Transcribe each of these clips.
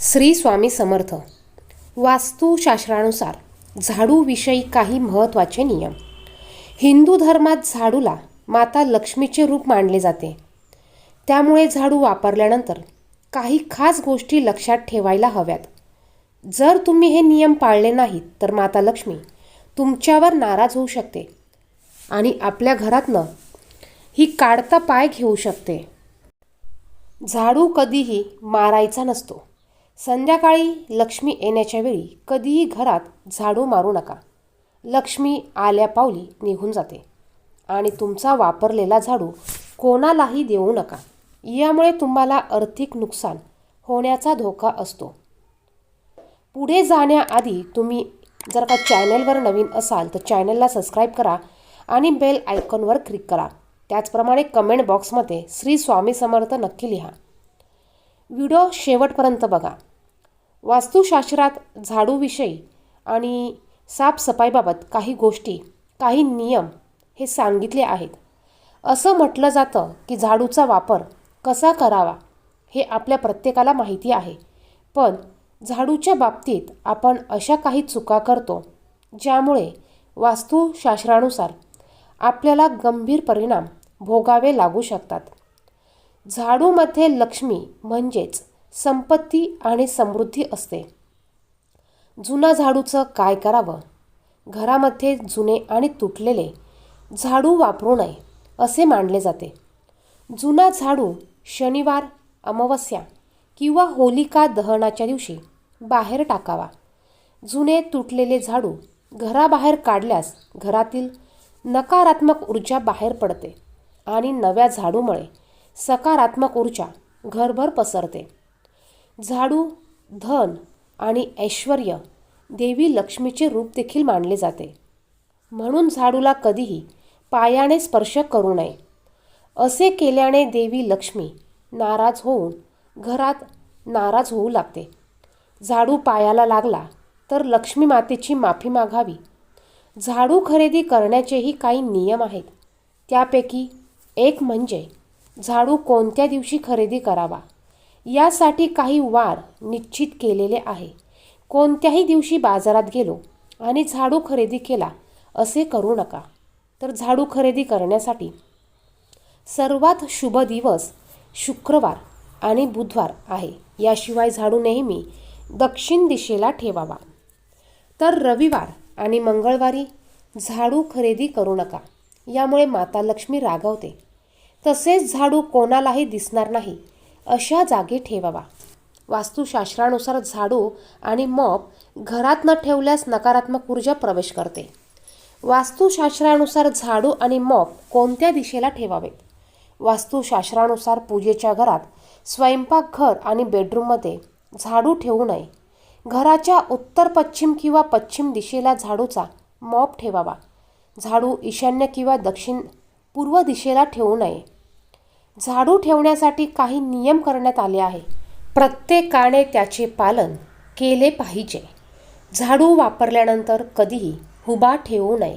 श्री स्वामी समर्थ. वास्तुशास्त्रानुसार झाडूविषयी काही महत्त्वाचे नियम. हिंदू धर्मात झाडूला माता लक्ष्मीचे रूप मानले जाते. त्यामुळे झाडू वापरल्यानंतर काही खास गोष्टी लक्षात ठेवायला हव्यात. जर तुम्ही हे नियम पाळले नाहीत तर माता लक्ष्मी तुमच्यावर नाराज होऊ शकते आणि आपल्या घरातनं ही काढता पाय घेऊ शकते. झाडू कधीही मारायचा नसतो. संध्याकाळी लक्ष्मी येण्याच्या वेळी कधीही घरात झाडू मारू नका. लक्ष्मी आल्या पावली निघून जाते. आणि तुमचा वापरलेला झाडू कोणालाही देऊ नका. यामुळे तुम्हाला आर्थिक नुकसान होण्याचा धोका असतो. पुढे जाण्याआधी तुम्ही जर का चॅनलवर नवीन असाल तर चॅनलला सबस्क्राईब करा आणि बेल आयकॉनवर क्लिक करा. त्याचप्रमाणे कमेंट बॉक्समध्ये श्री स्वामी समर्थ नक्की लिहा. व्हिडिओ शेवटपर्यंत बघा. वास्तुशास्त्रात झाडूविषयी आणि साफसफाईबाबत काही गोष्टी काही नियम हे सांगितले आहेत. असं म्हटलं जातं की झाडूचा वापर कसा करावा हे आपल्या प्रत्येकाला माहिती आहे. पण झाडूच्या बाबतीत आपण अशा काही चुका करतो ज्यामुळे वास्तुशास्त्रानुसार आपल्याला गंभीर परिणाम भोगावे लागू शकतात. झाडूमध्ये लक्ष्मी म्हणजेच संपत्ती आणि समृद्धी असते. जुना झाडूचं काय करावं? घरामध्ये जुने आणि तुटलेले झाडू वापरू नये असे मानले जाते. जुना झाडू शनिवार अमावस्या किंवा होलिका दहनाच्या दिवशी बाहेर टाकावा. जुने तुटलेले झाडू घराबाहेर काढल्यास घरातील नकारात्मक ऊर्जा बाहेर पडते आणि नव्या झाडूमुळे सकारात्मक ऊर्जा घरभर पसरते. झाडू धन आणि ऐश्वर देवी लक्ष्मीचे रूप देखील मानले जाते. म्हणून झाडूला कधीही पायाने स्पर्श करू नये. असे केल्याने देवी लक्ष्मी नाराज होऊन घरात नाराज होऊ लागते. झाडू पायाला लागला तर लक्ष्मी मातेची माफी मागावी. झाडू खरेदी करण्याचेही काही नियम आहेत. त्यापैकी एक म्हणजे झाडू कोणत्या दिवशी खरेदी करावा? यासाठी काही वार निश्चित केलेले आहे. कोणत्याही दिवशी बाजारात गेलो आणि झाडू खरेदी केला असे करू नका. तर झाडू खरेदी करण्यासाठी सर्वात शुभ दिवस शुक्रवार आणि बुधवार आहे. याशिवाय झाडू नेहमी दक्षिण दिशेला ठेवावा. तर रविवार आणि मंगळवारी झाडू खरेदी करू नका. यामुळे माता लक्ष्मी रागवते. तसेच झाडू कोणालाही दिसणार नाही. अशा जागी ठेवावा. वास्तुशास्त्रानुसार झाडू आणि मॉप घरात न ठेवल्यास नकारात्मक ऊर्जा प्रवेश करते. वास्तुशास्त्रानुसार झाडू आणि मॉप कोणत्या दिशेला ठेवावेत वास्तुशास्त्रानुसार पूजेच्या घरात स्वयंपाकघर आणि बेडरूममध्ये झाडू ठेवू नये. घराच्या उत्तर पश्चिम किंवा पश्चिम दिशेला झाडूचा मॉप ठेवावा. झाडू ईशान्य किंवा दक्षिण पूर्व दिशेला ठेवू नये. झाडू ठेवण्यासाठी काही नियम करण्यात आले आहे. प्रत्येकाने त्याचे पालन केले पाहिजे. झाडू वापरल्यानंतर कधीही हुबा ठेवू नये.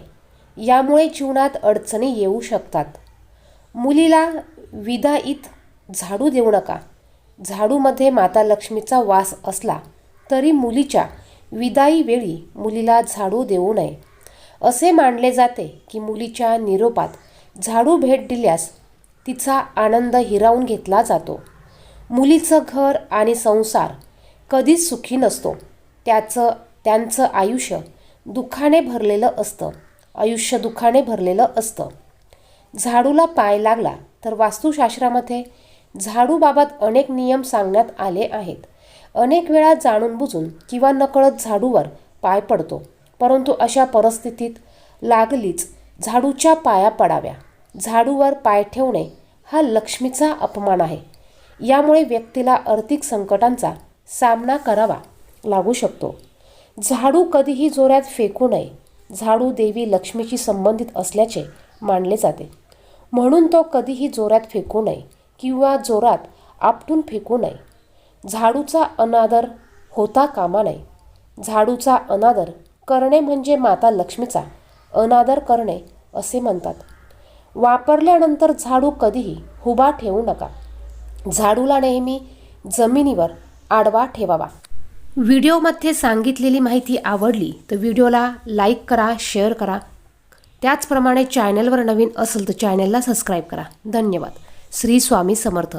यामुळे जीवनात अडचणी येऊ शकतात. मुलीला विदाईत झाडू देऊ नका. झाडूमध्ये माता लक्ष्मीचा वास असला तरी मुलीच्या विदाई वेळी मुलीला झाडू देऊ नये. असे मानले जाते की मुलीच्या निरोपात झाडू भेट दिल्यास तिचा आनंद हिरावून घेतला जातो. मुलीचं घर आणि संसार कधीच सुखी नसतो. त्याचं त्यांचं आयुष्य दुःखाने भरलेलं असतं. आयुष्य दुःखाने भरलेलं असतं. झाडूला पाय लागला तर वास्तुशास्त्रामध्ये झाडूबाबत अनेक नियम सांगण्यात आले आहेत. अनेक वेळा जाणून बुजून किंवा नकळत झाडूवर पाय पडतो. परंतु अशा परिस्थितीत लागलीच झाडूच्या पाया पडाव्या. झाडूवर पाय ठेवणे हा लक्ष्मीचा अपमान आहे. यामुळे व्यक्तीला आर्थिक संकटांचा सामना करावा लागू शकतो. झाडू कधीही जोरात फेकू नये. झाडू देवी लक्ष्मीशी संबंधित असल्याचे मानले जाते. म्हणून तो कधीही जोरात फेकू नये किंवा जोरात आपटून फेकू नये. झाडूचा अनादर होता कामा नये. झाडूचा अनादर करणे म्हणजे माता लक्ष्मीचा अनादर करणे असे म्हणतात. वापरल्यानंतर झाडू कधीही हुबा ठेवू नका. झाडूला नेहमी जमिनीवर आडवा ठेवावा. व्हिडिओमध्ये सांगितलेली माहिती आवडली तर व्हिडिओला लाईक करा शेअर करा. त्याचप्रमाणे चॅनलवर नवीन असेल तर चॅनलला सबस्क्राईब करा. धन्यवाद. श्री स्वामी समर्थ.